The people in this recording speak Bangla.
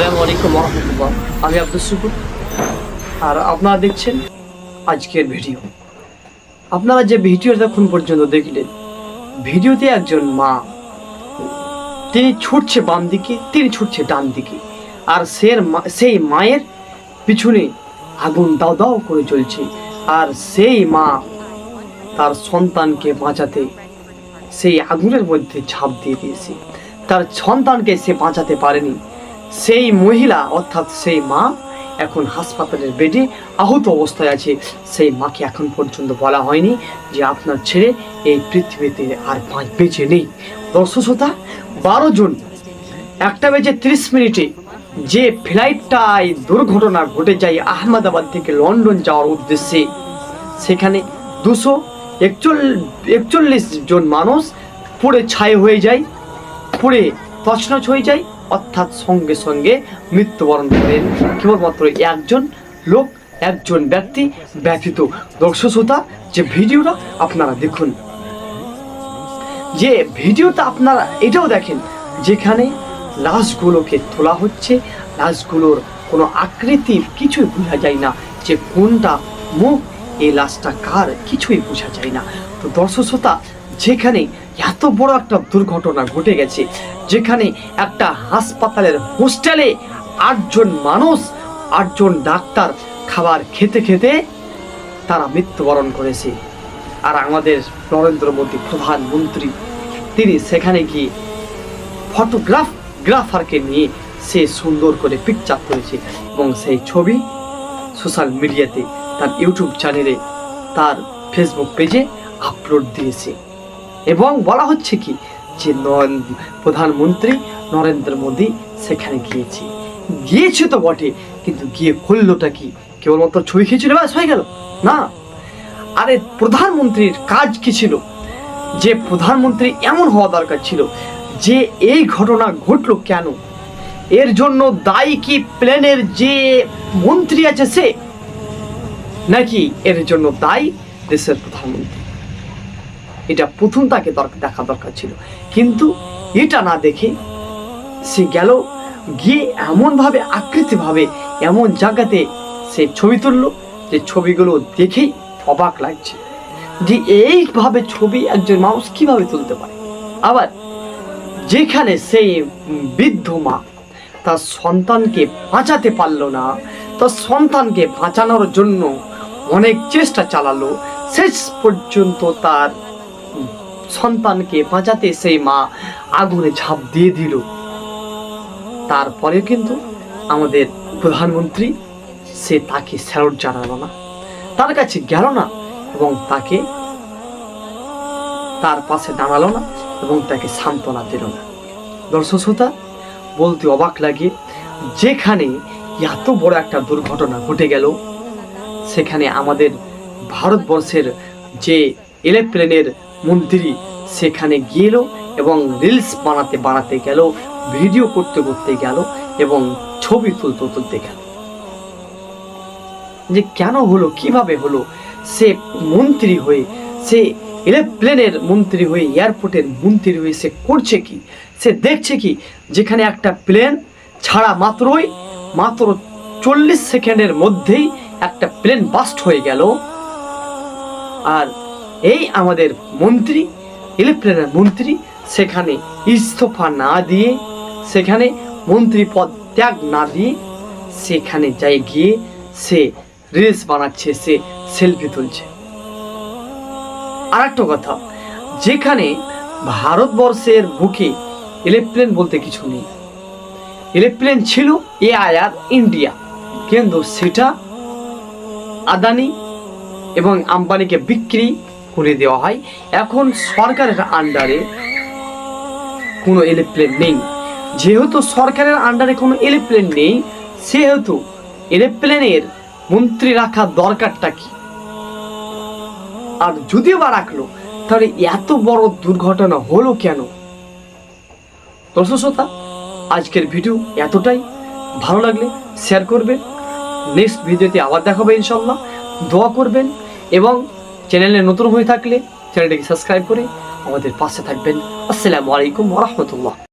আসসালামু আলাইকুম আমি আব্দুল শুকুর। আর আপনারা দেখছেন আজকের ভিডিও। আপনারা যে ভিডিওটা এখন পর্যন্ত দেখলেন, ভিডিওতে একজন মা, তিনি ছুটছে বাম দিকে তিনি ছুটছে ডান দিকে আর সে সেই মায়ের পিছনে আগুন দাও দাও করে চলছে আর সেই মা তার সন্তানকে বাঁচাতে সেই আগুনের মধ্যে ঝাঁপ দিয়ে দিয়েছে। তার সন্তানকে সে বাঁচাতে পারেনি। সেই মহিলা, অর্থাৎ সেই মা, এখন হাসপাতালের বেডে আহত অবস্থায় আছে। সেই মাকে এখন পর্যন্ত বলা হয়নি যে আপনার ছেলে এই পৃথিবীতে আর পাঁচ বেঁচে নেই। দর্শকতা বারো জন, একটা বেজে ত্রিশ মিনিটে যে ফ্লাইটটায় দুর্ঘটনা ঘটে যায় আহমেদাবাদ থেকে লন্ডন যাওয়ার উদ্দেশ্যে, সেখানে দুশো একচল্লিশ জন মানুষ পুড়ে ছাই হয়ে যায়, পুড়ে তছনছ হয়ে যায় অর্থাৎ সঙ্গে সঙ্গে মৃত্যুবরণ করেন কেবলমাত্র একজন লোক, একজন ব্যক্তি ব্যতীত দর্শকতা যে ভিডিওটা আপনারা দেখুন। যে ভিডিওটা আপনারা এটাও দেখেন, যেখানে লাশগুলোকে তোলা হচ্ছে। লাশগুলোর কোনো আকৃতি কিছুই বোঝা যায় না যে কোনটা মুখ, এই লাশটা কার, কিছুই বোঝা যায় না। তো দর্শকতা যেখানে এত বড় একটা দুর্ঘটনা ঘটে গেছে, যেখানে একটা হাসপাতালের হোস্টেলে আটজন মানুষ, আটজন ডাক্তার খাবার খেতে খেতে তারা মৃত্যুবরণ করেছে। আর আমাদের নরেন্দ্র মোদী প্রধানমন্ত্রী, তিনি সেখানে গিয়ে ফটোগ্রাফ, গ্রাফারকে নিয়ে সে সুন্দর করে পিকচার করেছে এবং সেই ছবি সোশ্যাল মিডিয়াতে তার ইউটিউব চ্যানেলে তার ফেসবুক পেজে আপলোড দিয়েছে। এবং বলা হচ্ছে কি যে প্রধানমন্ত্রী নরেন্দ্র মোদী সেখানে গিয়েছে। গিয়েছে তো বটে, কিন্তু গিয়ে করলোটা কি? কেবলমাত্র ছবি খেয়েছিল ব্যাস, হয়ে গেল। না। আরে প্রধানমন্ত্রীর কাজ কি ছিল? যে প্রধানমন্ত্রী এমন হওয়া দরকার ছিল যে এই ঘটনা ঘটলো কেন? এর জন্য দায়ী কি প্লেনের যে মন্ত্রী আছে সে? নাকি এর জন্য দায়ী দেশের প্রধানমন্ত্রী? এটা প্রথম তাকে দেখা দরকার ছিল। কিন্তু এটা না দেখে সে গেল, গিয়ে এমনভাবে আকৃতিভাবে এমন জায়গাতে সে ছবি তুললো যে ছবিগুলো দেখেই অবাক লাগছে যে এইভাবে ছবি একজন মানুষ কীভাবে তুলতে পারে। আবার যেখানে সেই বৃদ্ধ মা, তার সন্তানকে বাঁচাতে পারল না, তার সন্তানকে বাঁচানোর জন্য অনেক চেষ্টা চালালো, শেষ পর্যন্ত তার সন্তানকে বাঁচাতে সেই মা আগুনে ঝাঁপ দিয়ে দিল। তারপরে কিন্তু আমাদের প্রধানমন্ত্রী, সে তাকে স্যালুট জানালো না। তার কাছে গেল না এবং তাকে তার পাশে দাঁড়াল না এবং তাকে সান্ত্বনা দিল না। দর্শক শ্রোতা, বলতে অবাক লাগে, যেখানে এত বড় একটা দুর্ঘটনা ঘটে গেল, সেখানে আমাদের ভারতবর্ষের যে এরোপ্লেনের মন্ত্রী সেখানে গেল এবং রিলস বানাতে বানাতে গেল ভিডিও করতে করতে গেল এবং ছবি তুলতে তুলতে গেল। যে কেন হলো, কীভাবে হলো, সে মন্ত্রী হয়ে, সে এরোপ্লেনের মন্ত্রী হয়ে এয়ারপোর্টের মন্ত্রী হয়ে সে করছে কি? সে দেখছে কি, যেখানে একটা প্লেন ছাড়া মাত্রই, মাত্র চল্লিশ সেকেন্ডের মধ্যেই একটা প্লেন বাস্ট হয়ে গেল। আর এই আমাদের মন্ত্রী, ইলেকট্রেনের মন্ত্রী, সেখানে ইস্তফা না দিয়ে, সেখানে মন্ত্রী পদ ত্যাগ না দিয়ে, সেখানে যাই গিয়ে সে রিলস বানাচ্ছে, সে সেলফি তুলছে। আর একটা কথা, যেখানে ভারতবর্ষের বুকে এরোপ্লেন বলতে কিছু নেই। এরোপ্লেন ছিল এ আয়ার ইন্ডিয়া। কিন্তু সেটা আদানি এবং আম্বানিকে বিক্রি করে দেওয়া হয়। এখন সরকারের আন্ডারে কোনো এরোপ্লেন নেই। যেহেতু সরকারের আন্ডারে কোনো এরোপ্লেন নেই, সেহেতু এরোপ্লেনের মন্ত্রী রাখার দরকারটা কি? আর যদিও বা রাখল, তাহলে এত বড় দুর্ঘটনা হলো কেন? দর্শকতা আজকের ভিডিও এতটাই। ভালো লাগলে শেয়ার করবেন। নেক্সট ভিডিওতে আবার দেখাবো ইনশাল্লাহ দোয়া করবেন এবং চ্যানেলে নতুন হয়ে থাকলে চ্যানেলটিকে সাবস্ক্রাইব করে আমাদের পাশে থাকবেন। আসসালামু আলাইকুম রহমতুল্লাহ।